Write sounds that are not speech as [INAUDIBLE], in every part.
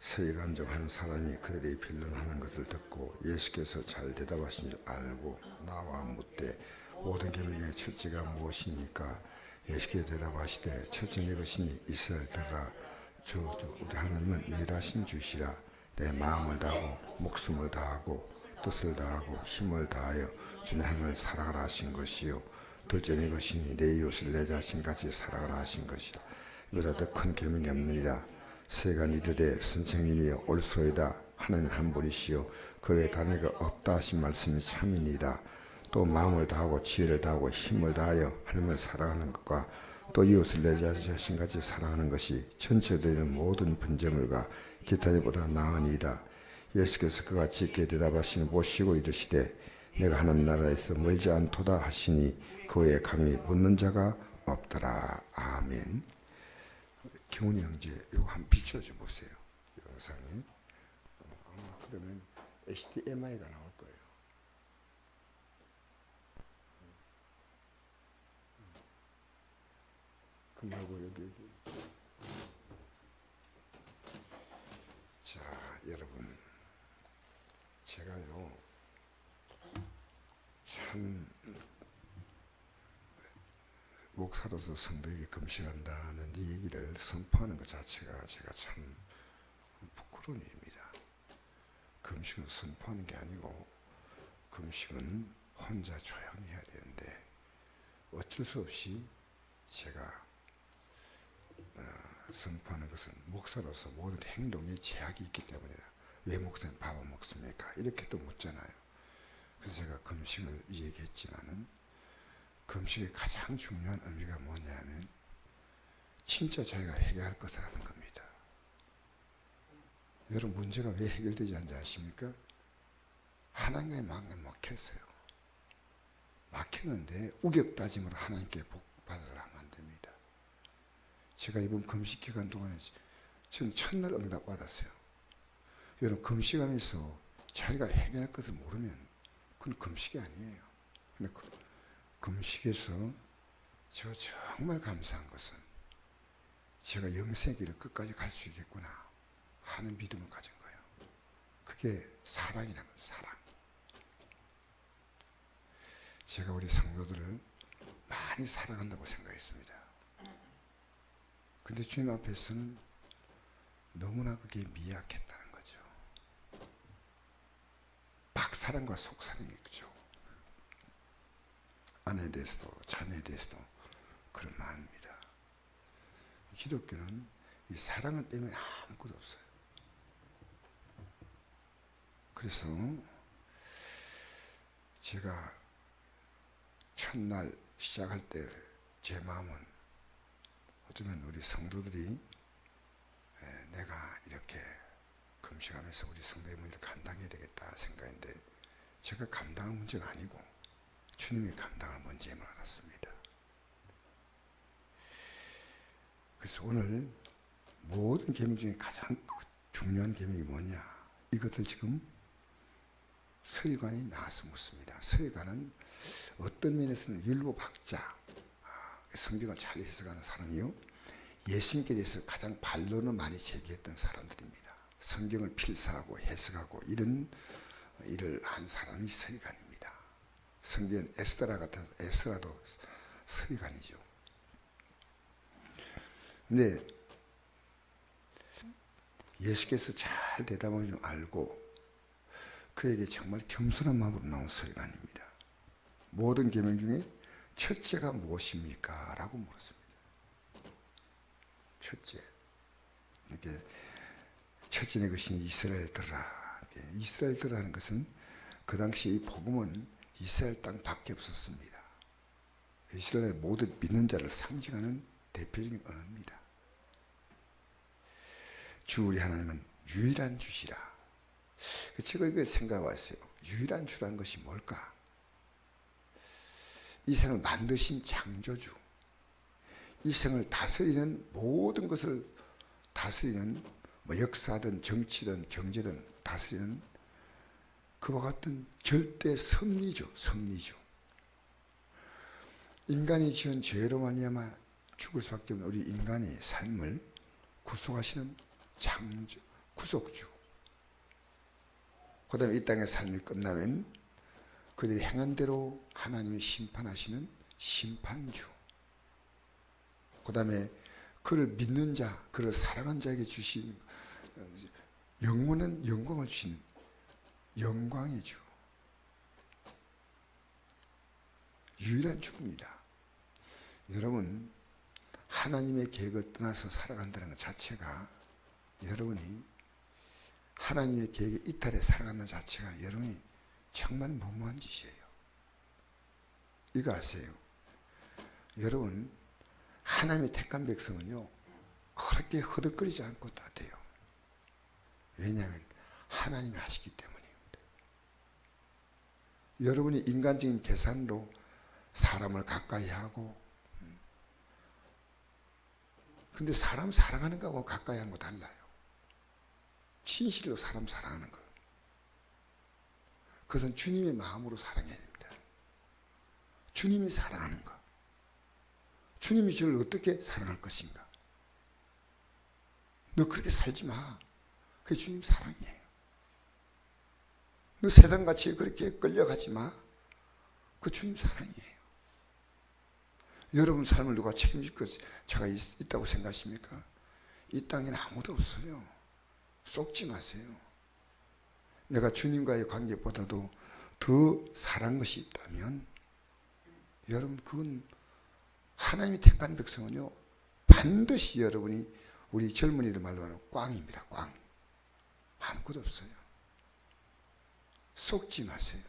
서기관 중 한 사람이 그들이 빌런하는 것을 듣고 예수께서 잘 대답하신 줄 알고 나와 묻되 모든 계명 중에 첫째가 무엇입니까? 예수께서 대답하시되 첫째는 이것이니 이스라엘들아 주, 주 우리 하나님은 위일하신 주시라. 내 마음을 다하고 목숨을 다하고 뜻을 다하고 힘을 다하여 주님 하나님을 사랑하라 하신 것이요. 둘째는 이것이니 내 이웃을 내 자신같이 사랑하라 하신 것이라. 이보다 더 큰 계명이 없느니라 세간 이르되 선생님이 올소이다 하나님 한 분이시요. 그 외에 다른 이가 없다 하신 말씀이 참이니이다. 또 마음을 다하고 지혜를 다하고 힘을 다하여 하나님을 사랑하는 것과 또 이웃을 내 자신같이 사랑하는 것이 전체되는 모든 번제물과 기타들보다 나으니이다. 예수께서 그가 짙게 대답하시니 보시고 이르시되 내가 하나님 나라에서 멀지 않도다 하시니 그 외에 감히 묻는 자가 없더라. 아멘 경훈이 형제 이거 한번 비춰줘 보세요. 영상이 어, 아마 그러면 HDMI가 나올 거예요. 그 말고 여기 여기. 자 여러분. 제가요 참 목사로서 성도에게 금식한다는 이 얘기를 선포하는 것 자체가 제가 참 부끄러운 일입니다. 금식은 선포하는 게 아니고 금식은 혼자 조용히 해야 되는데 어쩔 수 없이 제가 어, 선포하는 것은 목사로서 모든 행동에 제약이 있기 때문이다. 왜 목사님 밥을 먹습니까? 이렇게 또 묻잖아요. 그래서 제가 금식을 얘기했지만은 금식의 가장 중요한 의미가 뭐냐면 진짜 자기가 해결할 것을 하는 겁니다. 여러분 문제가 왜 해결되지 않는지 아십니까? 하나님의 마음에 막혔어요. 막혔는데 우격다짐으로 하나님께 복 받으려 하면 안 됩니다. 제가 이번 금식 기간 동안에 전 첫날 응답 받았어요. 여러분 금식하면서 자기가 해결할 것을 모르면 그건 금식이 아니에요. 근데 그 금식에서 제가 정말 감사한 것은 제가 영세기를 끝까지 갈 수 있겠구나 하는 믿음을 가진 거예요. 그게 사랑이라는 거예요. 사랑. 제가 우리 성도들을 많이 사랑한다고 생각했습니다. 근데 주님 앞에서는 너무나 그게 미약했다는 거죠. 박사랑과 속사랑이 있죠. 아내에 대해서도 자녀에 대해서도 그런 마음입니다. 기독교는 이 사랑을 빼면 아무것도 없어요. 그래서 제가 첫날 시작할 때 제 마음은 어쩌면 우리 성도들이 내가 이렇게 금식하면서 우리 성도의 문제를 감당해야 되겠다 생각인데 제가 감당할 문제가 아니고 주님이 감당할 문제임을 알았습니다. 그래서 오늘 모든 계명 중에 가장 중요한 계명이 뭐냐? 이것을 지금 서기관이 나와서 묻습니다. 서기관은 어떤 면에서는 율법 학자, 성경을 잘 해석하는 사람이요. 예수님께 대해서 가장 반론을 많이 제기했던 사람들입니다. 성경을 필사하고 해석하고 이런 일을 한 사람이 서기관입니다. 성경 에스더라 같아서 에스라도 서기관이죠. 근데 예수께서 잘 대답을 좀 알고 그에게 정말 겸손한 마음으로 나온 서기관입니다. 모든 계명 중에 첫째가 무엇입니까? 라고 물었습니다. 첫째. 이게 첫째는 것이 이스라엘들아. 이스라엘들라는 것은 그 당시 이 복음은 이스라엘 땅 밖에 없었습니다. 이스라엘 모든 믿는 자를 상징하는 대표적인 언어입니다. 주 우리 하나님은 유일한 주시라. 제가 이거 생각 왔어요. 유일한 주란 것이 뭘까? 이 생을 만드신 창조주, 이 생을 다스리는 모든 것을 다스리는 뭐 역사든 정치든 경제든 다스리는 그와 같은 절대 섭리주, 섭리주. 인간이 지은 죄로 말미암아 죽을 수밖에 없는 우리 인간의 삶을 구속하시는 창조, 구속주. 그 다음에 이 땅의 삶이 끝나면 그들이 행한 대로 하나님이 심판하시는 심판주. 그 다음에 그를 믿는 자, 그를 사랑한 자에게 주신 영원한 영광을 주신 영광의 주. 유일한 주입니다. 여러분, 하나님의 계획을 떠나서 살아간다는 것 자체가 여러분이 하나님의 계획에 이탈해 살아가는 자체가 여러분이 정말 무모한 짓이에요. 이거 아세요? 여러분, 하나님의 택한 백성은요, 그렇게 허덕거리지 않고 다 돼요. 왜냐하면 하나님이 하시기 때문입니다. 여러분이 인간적인 계산으로 사람을 가까이 하고, 음. 근데 사람 사랑하는 거하고 가까이 하는 거 달라요. 진실로 사람 사랑하는 거. 그것은 주님의 마음으로 사랑해야 됩니다. 주님이 사랑하는 거. 주님이 저를 어떻게 사랑할 것인가? 너 그렇게 살지 마. 그게 주님 사랑이에요. 너 세상같이 그렇게 끌려가지 마. 그 주님 사랑이에요. 여러분 삶을 누가 책임질 것 자가 있, 있다고 생각하십니까? 이 땅에는 아무도 없어요. 쏙지 마세요. 내가 주님과의 관계보다도 더 사랑한 것이 있다면 여러분 그건 하나님이 택한 백성은요 반드시 여러분이 우리 젊은이들 말로 하는 꽝입니다. 꽝. 아무것도 없어요. 속지 마세요.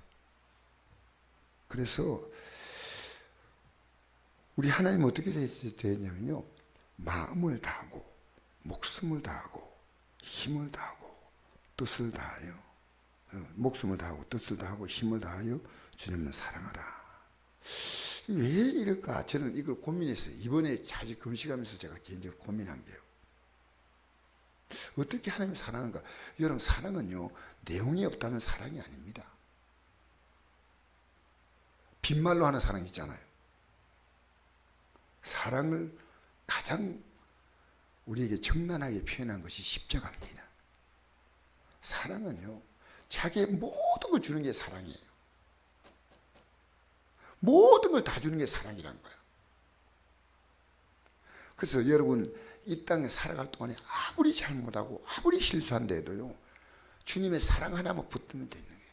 그래서 우리 하나님 어떻게 되냐면요 마음을 다하고 목숨을 다하고 힘을 다하고 뜻을 다하여 어, 목숨을 다하고 뜻을 다하고 힘을 다하여 주님을 사랑하라. 왜 이럴까? 저는 이걸 고민했어요. 이번에 자주 금식하면서 제가 개인적으로 고민한 게요. 어떻게 하나님 사랑한가? 여러분 사랑은요 내용이 없다면 사랑이 아닙니다. 빈말로 하는 사랑 있잖아요. 사랑을 가장 우리에게 정난하게 표현한 것이 십자가입니다. 사랑은요 자기의 모든 걸 주는 게 사랑이에요. 모든 걸 다 주는 게 사랑이란 거예요. 그래서 여러분 이 땅에 살아갈 동안에 아무리 잘못하고 아무리 실수한데도요 주님의 사랑 하나만 붙들면 되는 거예요.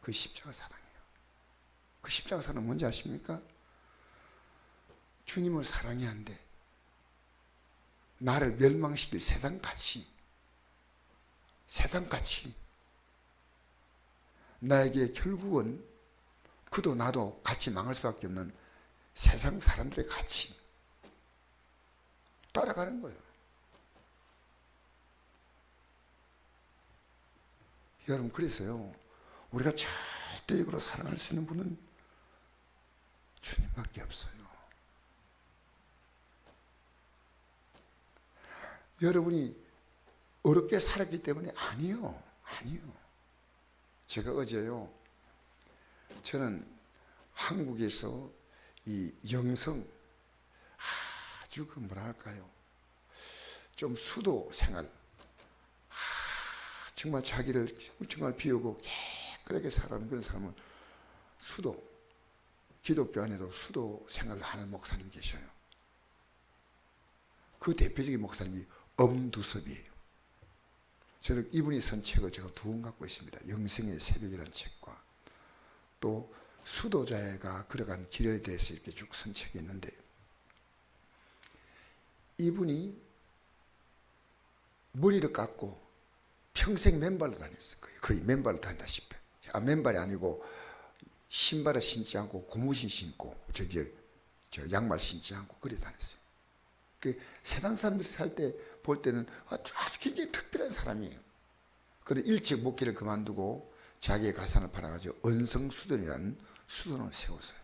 그 십자가 사랑이에요. 그 십자가 사랑 뭔지 아십니까? 주님을 사랑해야 한대. 나를 멸망시킬 세상같이 세상같이 나에게 결국은 그도 나도 같이 망할 수밖에 없는 세상 사람들의 가치 따라가는 거예요. 여러분 그래서요 우리가 절대적으로 사랑할 수 있는 분은 주님밖에 없어요. 여러분이 어렵게 살았기 때문에 아니요, 아니요. 제가 어제요 저는 한국에서 이 영성 아주 그 뭐랄까요 좀 수도 생활 아, 정말 자기를 정말 비우고 깨끗하게 살아가는 그런 사람은 수도 기독교 안에도 수도 생활을 하는 목사님 계셔요. 그 대표적인 목사님이 엄두섭이에요. 저는 이분이 쓴 책을 제가 두 권 갖고 있습니다. 영생의 새벽이라는 책과 또 수도자가 걸어간 길에 대해서 이렇게 쭉 쓴 책이 있는데 이분이 머리를 깎고 평생 맨발로 다녔을 거예요. 거의 맨발로 다닌다시피. 아, 맨발이 아니고 신발을 신지 않고 고무신 신고 저기 저 양말 신지 않고 그래 다녔어요. 그 세상 사람들이 살 때 볼 때는 아주 굉장히 특별한 사람이에요. 그래 일찍 목기를 그만두고 자기의 가산을 팔아가지고 언성수돈이라는 수돈을 세웠어요.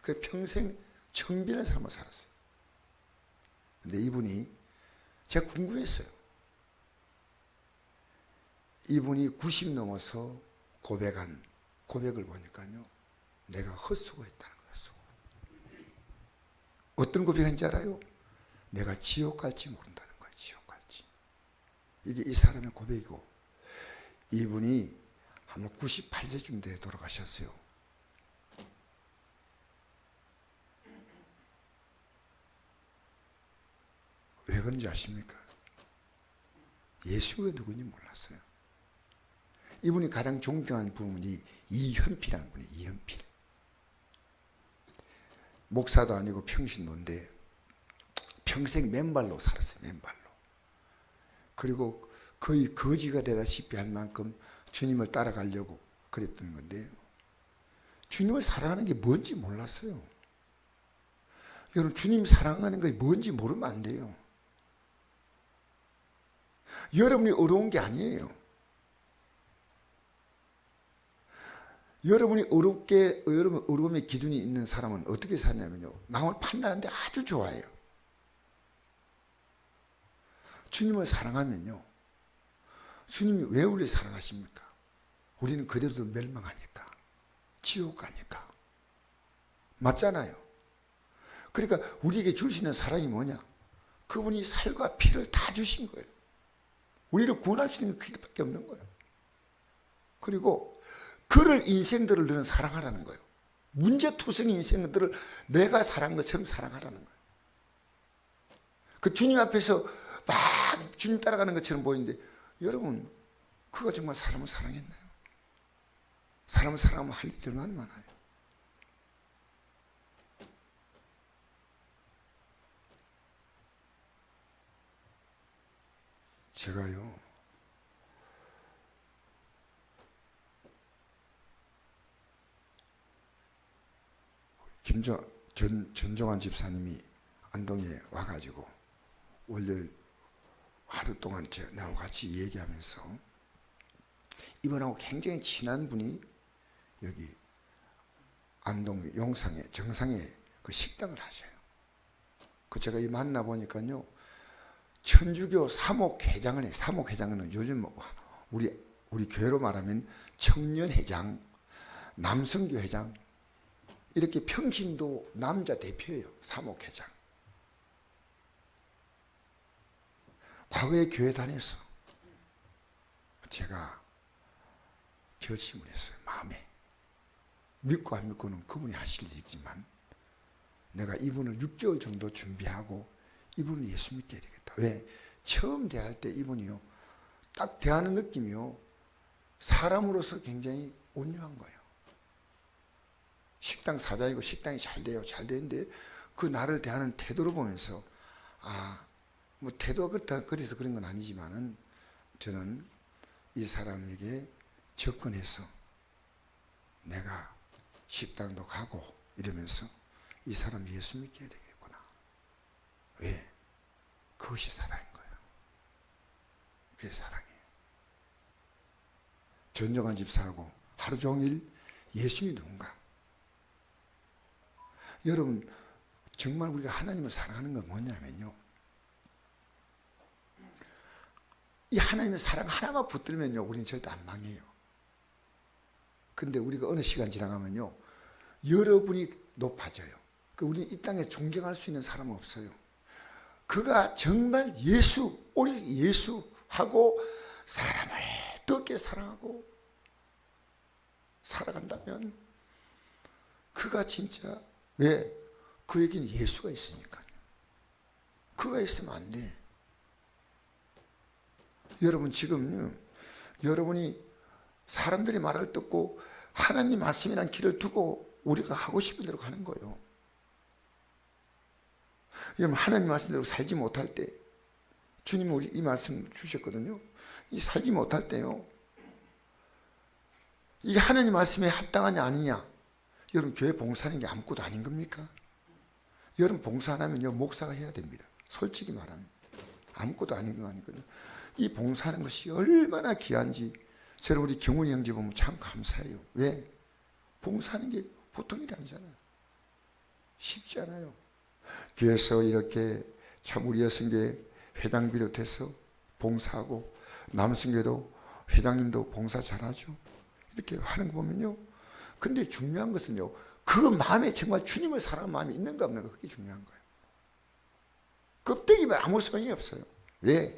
그 평생 청빈한 삶을 살았어요. 근데 이분이 제가 궁금했어요. 이분이 90 넘어서 고백한 고백을 보니까요. 내가 헛수고했다는 거예요. 헛수고. 어떤 고백인지 알아요? 내가 지옥 갈지 모른다는 거예요. 지옥 갈지. 이게 이 사람의 고백이고 이분이 아마 98세쯤 돼 돌아가셨어요. 왜 그런지 아십니까? 예수가 누구인지 몰랐어요. 이분이 가장 존경한 분이 이현필이라는 분이 이현필. 목사도 아니고 평신도인데 평생 맨발로 살았어요. 맨발로. 그리고 거의 거지가 되다시피 할 만큼 주님을 따라가려고 그랬던 건데요. 주님을 사랑하는 게 뭔지 몰랐어요. 여러분 주님 사랑하는 게 뭔지 모르면 안 돼요. 여러분이 어려운 게 아니에요. 여러분이 어렵게 여러분 어려움의 기준이 있는 사람은 어떻게 사냐면요. 남을 판단하는데 아주 좋아해요. 주님을 사랑하면요. 주님이 왜 우리 사랑하십니까? 우리는 그대로도 멸망하니까. 지옥 가니까. 맞잖아요. 그러니까 우리에게 주시는 사랑이 뭐냐? 그분이 살과 피를 다 주신 거예요. 우리를 구원할 수 있는 게 그게밖에 없는 거예요. 그리고 그를 인생들을 너는 사랑하라는 거예요. 문제투성 인생들을 내가 사랑한 것처럼 사랑하라는 거예요. 그 주님 앞에서 막 주님 따라가는 것처럼 보이는데 여러분 그가 정말 사람을 사랑했나요? 사람을 사랑하면 할 일이 얼마나 많아요. 제가요 김정 전 전정환 집사님이 안동에 와가지고 월요일 하루 동안 제 나하고 같이 얘기하면서 이분하고 굉장히 친한 분이 여기 안동 용상에 정상에 그 식당을 하셔요. 그 제가 이 만나 보니까요 천주교 사목회장을 해. 사목회장은 요즘 뭐 우리 우리 교회로 말하면 청년회장, 남성교 회장 이렇게 평신도 남자 대표예요. 사목회장. 과거에 교회 다녀서 제가 결심을 했어요. 마음에. 믿고 안 믿고는 그분이 하실 일이지만 내가 이분을 6개월 정도 준비하고 이분을 예수 믿게 되겠다. 왜? 처음 대할 때 이분이요. 딱 대하는 느낌이요. 사람으로서 굉장히 온유한 거예요. 식당 사장이고 식당이 잘 돼요. 잘 되는데 그 나를 대하는 태도를 보면서 아, 뭐 태도가 그렇다 그래서 그런 건 아니지만은 저는 이 사람에게 접근해서 내가 식당도 가고 이러면서 이 사람 예수 믿게. 왜? 그것이 사랑인 거예요. 그게 사랑이에요. 전정한 집사하고 하루 종일 예수님이 누군가. 여러분, 정말 우리가 하나님을 사랑하는 건 뭐냐면요. 이 하나님의 사랑 하나만 붙들면요, 우리는 절대 안 망해요. 근데 우리가 어느 시간 지나가면요, 여러분이 높아져요. 그 우리 이 땅에 존경할 수 있는 사람은 없어요. 그가 정말 예수, 우리 예수하고 사람을 뜨겁게 사랑하고 살아간다면 그가 진짜 왜? 그에게는 예수가 있으니까요. 그가 있으면 안 돼. 여러분 지금요, 여러분이 사람들이 말을 듣고 하나님 말씀이란 길을 두고 우리가 하고 싶은 대로 가는 거예요. 여러분 하나님 말씀대로 살지 못할 때 주님 우리 이 말씀 주셨거든요. 이 살지 못할 때요. 이게 하나님 말씀에 합당하냐 아니냐. 여러분 교회 봉사하는 게 아무것도 아닌 겁니까? 여러분 봉사 안 하면요 목사가 해야 됩니다. 솔직히 말하면 아무것도 아닌 거 아니거든요. 이 봉사하는 것이 얼마나 귀한지 저는 우리 경훈이 형제 보면 참 감사해요. 왜? 봉사하는 게 보통 일이 아니잖아요. 쉽지 않아요. 교회에서 이렇게 참 우리 여성계 회장 비롯해서 봉사하고 남성계도 회장님도 봉사 잘하죠. 이렇게 하는 거 보면요. 근데 중요한 것은요. 그 마음에 정말 주님을 사랑하는 마음이 있는가 없는가 그게 중요한 거예요. 껍데기면 아무 소용이 없어요. 왜?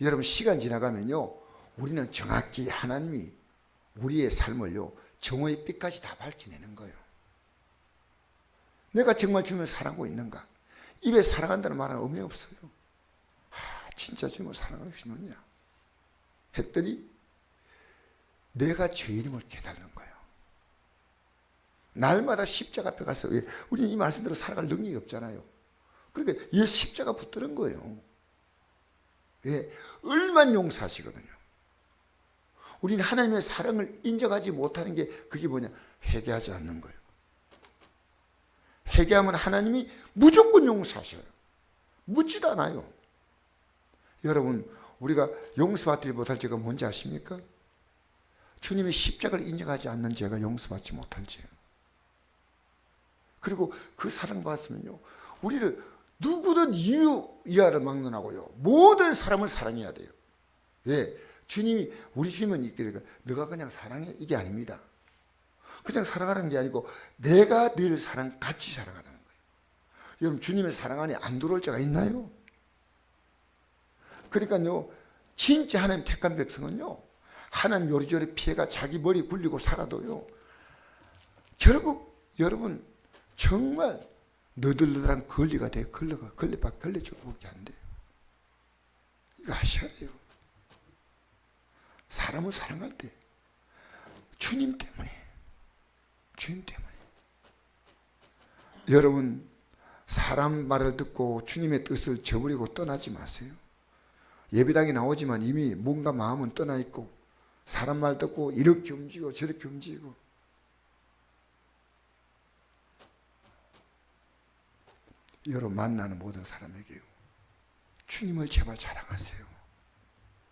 여러분 시간 지나가면요. 우리는 정확히 하나님이 우리의 삶을요. 정오의 빛까지 다 밝혀내는 거예요. 내가 정말 주님을 사랑하고 있는가? 입에 사랑한다는 말은 의미 없어요. 아, 진짜 주님을 사랑하는 것이 뭐냐? 했더니 내가 죄인임을 깨달는 거예요. 날마다 십자가 앞에 가서 왜 우리는 이 말씀대로 살아갈 능력이 없잖아요. 그러니까 예수 십자가 붙드는 거예요. 예, 얼만 용서하시거든요. 우리는 하나님의 사랑을 인정하지 못하는 게 그게 뭐냐? 회개하지 않는 거예요. 회개하면 하나님이 무조건 용서하셔요. 묻지도 않아요. 여러분, 우리가 용서받지 못할 죄가 뭔지 아십니까? 주님의 십자가를 인정하지 않는 죄가 용서받지 못할 죄. 그리고 그 사랑받았으면요. 우리를 누구든 이유 이하를 막론하고요. 모든 사람을 사랑해야 돼요. 왜? 주님이 우리 주님은 이렇게 너가 그냥 사랑해 이게 아닙니다. 그냥 사랑하는 게 아니고 내가 늘 사랑 같이 사랑하는 거예요. 여러분 주님의 사랑 안에 안 들어올 자가 있나요? 그러니까요. 진짜 하나님 택한 백성은요. 하나님 요리조리 피해가 자기 머리 굴리고 살아도요. 결국 여러분 정말 너들너들한 권리가 돼요. 걸려가 걸려봐 걸려주고밖에 안 돼요. 이거 아셔야 돼요. 사람을 사랑할 때 주님 때문에 주님 때문에 여러분 사람 말을 듣고 주님의 뜻을 저버리고 떠나지 마세요. 예배당에 나오지만 이미 뭔가 마음은 떠나 있고 사람 말 듣고 이렇게 움직이고 저렇게 움직이고 여러분 만나는 모든 사람에게요. 주님을 제발 자랑하세요.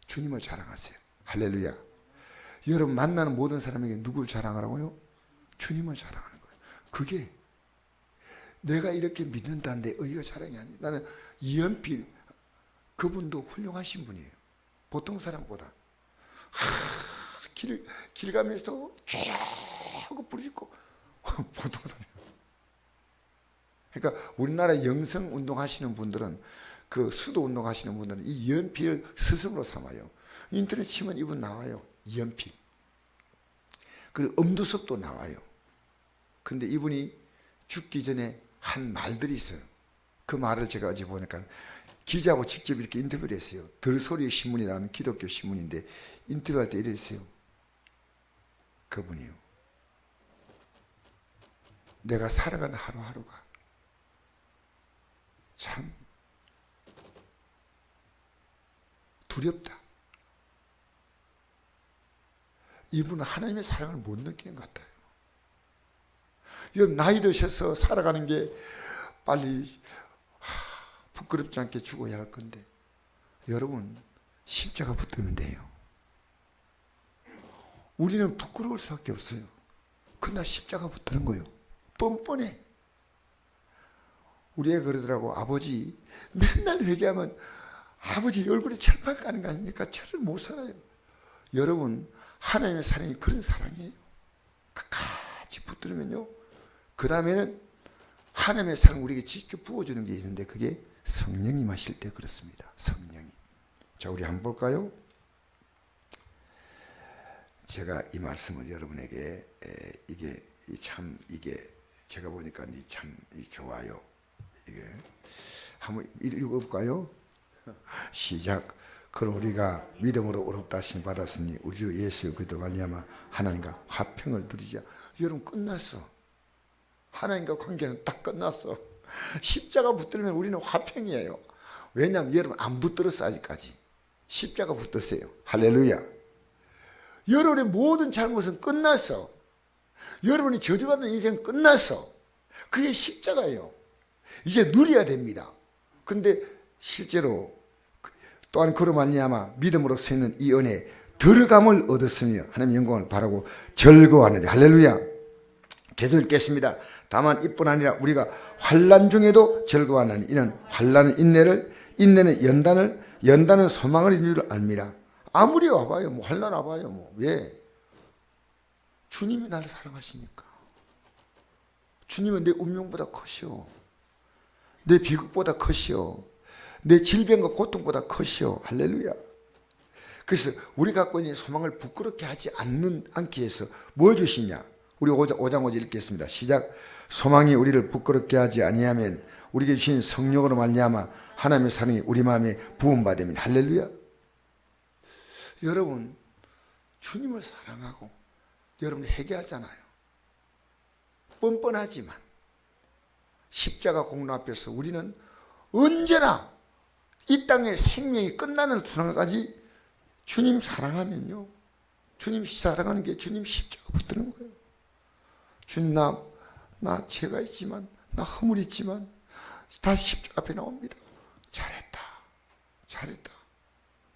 주님을 자랑하세요. 할렐루야. 여러분 만나는 모든 사람에게 누굴 자랑하라고요? 주님을 자랑하는 거예요. 그게 내가 이렇게 믿는다는데 의가 자랑이 아니에요. 나는 이연필 그분도 훌륭하신 분이에요. 보통 사람보다 하, 길, 길 가면서 쫙 하고 부르짖고 보통 사람 그러니까 우리나라 영성 운동 하시는 분들은 그 수도 운동 하시는 분들은 이 연필을 스승으로 삼아요. 인터넷 치면 이분 나와요. 연필. 그리고 엄두섭도 나와요. 근데 이분이 죽기 전에 한 말들이 있어요. 그 말을 제가 어제 보니까 기자하고 직접 이렇게 인터뷰를 했어요. 들소리 신문이라는 기독교 신문인데 인터뷰할 때 이랬어요. 그분이요. 내가 살아가는 하루하루가 참 두렵다. 이분은 하나님의 사랑을 못 느끼는 것 같아요. 여러분 나이 드셔서 살아가는 게 빨리 하, 부끄럽지 않게 죽어야 할 건데 여러분 십자가 붙들면 돼요. 우리는 부끄러울 수밖에 없어요. 그나 십자가 붙드는 거예요. 뻔뻔해. 우리 애 그러더라고 아버지 맨날 회개하면 아버지 얼굴에 철판 까는 거 아닙니까? 철을 못 살아요. 여러분 하나님의 사랑이 그런 사랑이에요. 끝까지 붙들면요. 그 다음에는 하나님의 사랑 우리에게 직접 부어주는 게 있는데 그게 성령이 마실 때 그렇습니다. 성령이. 자 우리 한번 볼까요? 제가 이 말씀을 여러분에게 에, 이게 이참 이게 제가 보니까 이참 좋아요. 이게 한번 읽어볼까요? [LAUGHS] 시작. 그럼 우리가 믿음으로 어렵다 하심 받았으니 우리 주 예수 그리스도 말미암아 하나님과 화평을 누리자. 여러분 끝났어. 하나님과 관계는 딱 끝났어. [LAUGHS] 십자가 붙들면 우리는 화평이에요. 왜냐하면 여러분 안 붙들었어 아직까지. 십자가 붙었어요. 할렐루야. 여러분의 모든 잘못은 끝났어. 여러분이 저주받는 인생 끝났어. 그게 십자가예요. 이제 누려야 됩니다. 근데 실제로 또한 그로 말미암아 믿음으로 쓰는 이 은혜 들어감을 얻었으며 하나님 영광을 바라고 즐거워하는데 할렐루야. 계속 읽겠습니다. 다만 이뿐 아니라 우리가 환란 중에도 즐거워하나니 이는 환란은 인내를 인내는 연단을 연단은 소망을 이루는 줄 압니다. 아무리 와봐요. 뭐 환란 와봐요. 뭐 왜? 주님이 나를 사랑하시니까. 주님은 내 운명보다 커시오. 내 비극보다 커시오. 내 질병과 고통보다 커시오. 할렐루야. 그래서 우리 갖고 있는 소망을 부끄럽게 하지 않는 않기 위해서 뭘 주시냐? 우리 5장 5장 5절 읽겠습니다. 시작. 소망이 우리를 부끄럽게 하지 아니하면 우리에게 주신 성령으로 말미암아 하나님의 사랑이 우리 마음에 부음 받으면 할렐루야. 여러분 주님을 사랑하고 여러분 회개하잖아요. 뻔뻔하지만 십자가 공로 앞에서 우리는 언제나 이 땅의 생명이 끝나는 순간까지 주님 사랑하면요. 주님 사랑하는 게 주님 십자가 붙드는 거예요. 주님 나, 나 죄가 있지만 나 허물 있지만 다 십자가 앞에 나옵니다. 잘했다. 잘했다.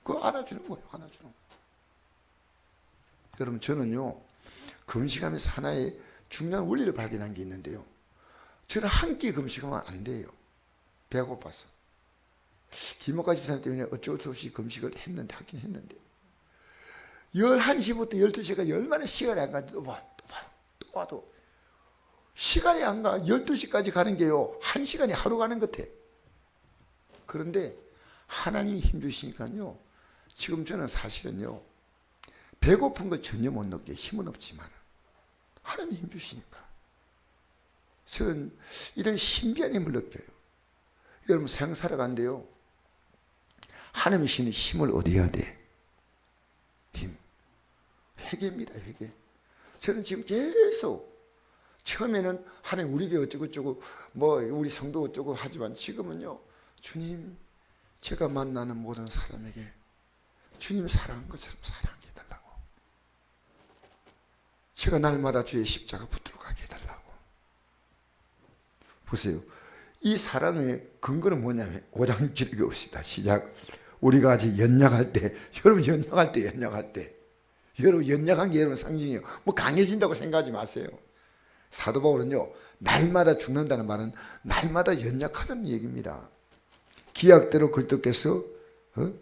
그거 안아주는 거예요. 안아주는 거예요. 여러분 저는요. 금식하면서 하나의 중요한 원리를 발견한 게 있는데요. 저는 한 끼 금식하면 안 돼요. 배고파서. 김옥가 집사님 때문에 어쩔 수 없이 금식을 했는데 하긴 했는데 11시부터 12시가 얼마나 시간이 안 가는데 또 봐, 또 봐, 또 봐도 시간이 안 가. 12시까지 가는 게요. 한 시간이 하루 가는 것 같아. 그런데 하나님이 힘주시니까요. 지금 저는 사실은요. 배고픈 걸 전혀 못 느껴 힘은 없지만 하나님이 힘주시니까 저는 이런 신비한 힘을 느껴요. 여러분 세상 살아간대요. 하나님이 주시는 힘을 얻어야 돼. 힘. 회개입니다, 회개. 저는 지금 계속 처음에는 하나님 우리 교회 어쩌고저쩌고 뭐 우리 성도 어쩌고 하지만 지금은요. 주님 제가 만나는 모든 사람에게 주님 사랑한 것처럼 사랑하게 해달라고. 제가 날마다 주의 십자가 붙들고 가게 해달라고. 보세요. 이 사랑의 근거는 뭐냐면 5장 6절에 없습니다. 시작. 우리가 아직 연약할 때, 여러분 연약할 때, 연약할 때. 여러분 연약한 게 여러분 상징이에요. 뭐 강해진다고 생각하지 마세요. 사도 바울은요. 날마다 죽는다는 말은 날마다 연약하다는 얘기입니다. 기약대로 그리스도께서 어?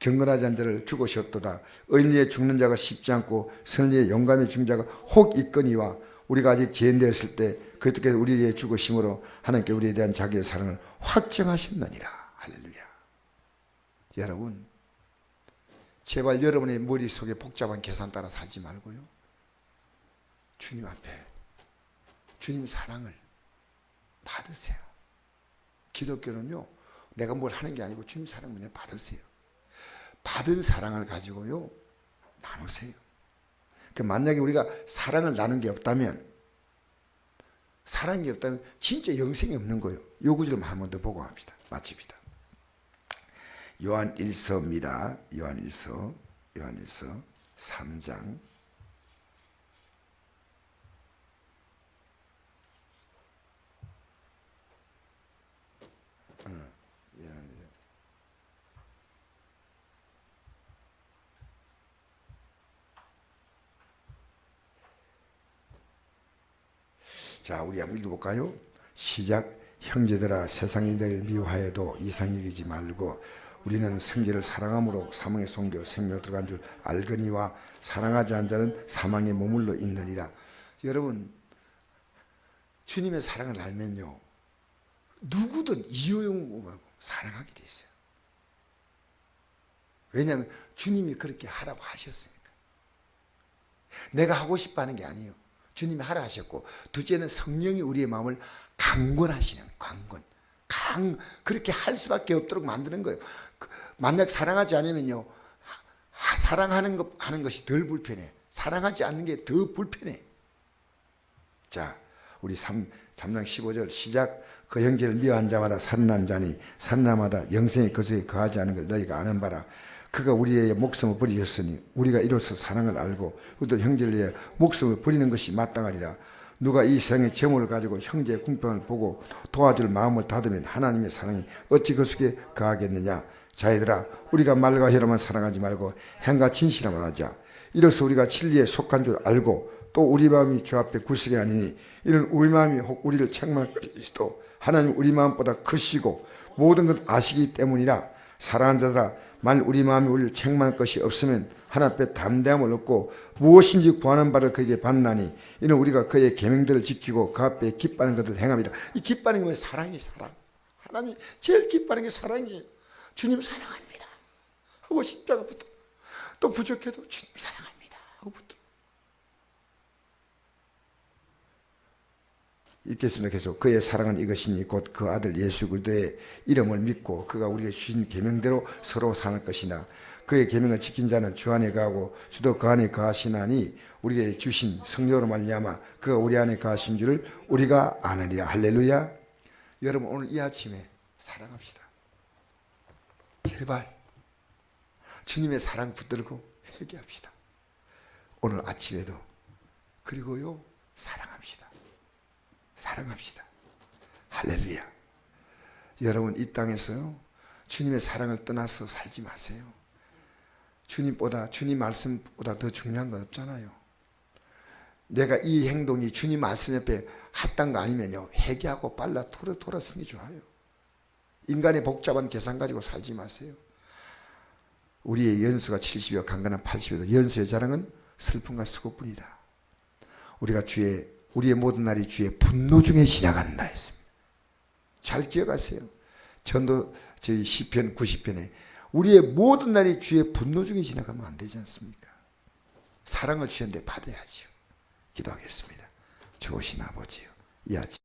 경건하지 않은 자를 죽으셨도다. 의인의 죽는 자가 쉽지 않고 선의의 영감의 죽는 자가 혹 있거니와 우리가 아직 죄인되었을 때 그리스도께서 우리의 죽으심으로 하나님께 우리에 대한 자기의 사랑을 확정하셨느니라. 할렐루야. 여러분 제발 여러분의 머릿속에 복잡한 계산 따라 살지 말고요. 주님 앞에 주님 사랑을 받으세요. 기독교는요. 내가 뭘 하는 게 아니고 주님 사랑 그냥 받으세요. 받은 사랑을 가지고요. 나누세요. 그 만약에 우리가 사랑을 나눈 게 없다면 사랑이 게 없다면 진짜 영생이 없는 거예요. 요 구절을 한번 더 보고 합시다. 마칩시다. 요한 1서입니다. 요한 1서. 요한 1서 3장 자, 우리 한번 읽어볼까요? 시작. 형제들아 세상이 늘 미워하여도 이상히 여기지 말고 우리는 성질을 사랑함으로 사망에 속겨 생명 들어간 줄 알거니와 사랑하지 않은 자는 사망에 머물러 있느니라. 여러분 주님의 사랑을 알면요 누구든 이유용 사랑하게 돼 있어요. 왜냐하면 주님이 그렇게 하라고 하셨으니까. 내가 하고 싶어 하는 게 아니에요. 주님이 하라 하셨고 둘째는 성령이 우리의 마음을 강권하시는 강권. 강 그렇게 할 수밖에 없도록 만드는 거예요. 그, 만약 사랑하지 않으면요 하- 사랑하는 것 하는 것이 덜 불편해. 사랑하지 않는 게 더 불편해. 자, 우리 3, 3장 15절 시작. 그 형제를 미워한 자마다 살인한 자니 살인마다 영생의 거수에 거하지 않은 걸 너희가 아는 바라. 그가 우리의 목숨을 버리셨으니 우리가 이로써 사랑을 알고 그도 형제를 위해 목숨을 버리는 것이 마땅하리라. 누가 이 세상의 재물을 가지고 형제의 궁평을 보고 도와줄 마음을 닫으면 하나님의 사랑이 어찌 그 속에 거하겠느냐. 자애들아 우리가 말과 혀로만 사랑하지 말고 행과 진실함을 하자. 이로써 우리가 진리에 속한 줄 알고 또 우리 마음이 주 앞에 굴식이 아니니 이는 우리 마음이 혹 우리를 책망할 것이도 하나님 우리 마음보다 크시고 모든 것 아시기 때문이라 사랑하는 자들아 만 우리 마음이 우리를 책망할 것이 없으면 하나 앞에 담대함을 얻고 무엇인지 구하는 바를 그에게 받나니 이는 우리가 그의 계명들을 지키고 그 앞에 기뻐하는 것을 행함이라 이 기뻐하는 게 뭐예요? 사랑이 사랑 하나님 제일 기뻐하는 게 사랑이에요 주님 사랑합니다 하고 십자가 붙어 또 부족해도 주님 사랑합니다. 하고 붙들어. 읽겠습니다. 계속 그의 사랑은 이것이니 곧 그 아들 예수 그리스도의 이름을 믿고 그가 우리에게 주신 계명대로 서로 사는 것이나 그의 계명을 지킨 자는 주 안에 거하고 주도 그 안에 거하시나니 우리에게 주신 성령으로 말미암아 그가 우리 안에 거하신 줄을 우리가 아느니라 할렐루야. 여러분 오늘 이 아침에 사랑합시다. 제발 주님의 사랑 붙들고 회개합시다. 오늘 아침에도 그리고요 사랑합시다. 사랑합시다. 할렐루야. 여러분 이 땅에서요 주님의 사랑을 떠나서 살지 마세요. 주님보다 주님 말씀보다 더 중요한 건 없잖아요. 내가 이 행동이 주님 말씀 옆에 합당한 거 아니면요 회개하고 빨라 돌아 돌아서는 게 좋아요. 인간의 복잡한 계산 가지고 살지 마세요. 우리의 연수가 70여 강건한 80여도 연수의 자랑은 슬픔과 수고뿐이다. 우리가 주의 우리의 모든 날이 주의 분노 중에 지나간다 했습니다. 잘 기억하세요. 전도 저희 시편 90편에 우리의 모든 날이 주의 분노 중에 지나가면 안 되지 않습니까? 사랑을 주셨는데 받아야지요. 기도하겠습니다. 좋으신 아버지요. 이 아침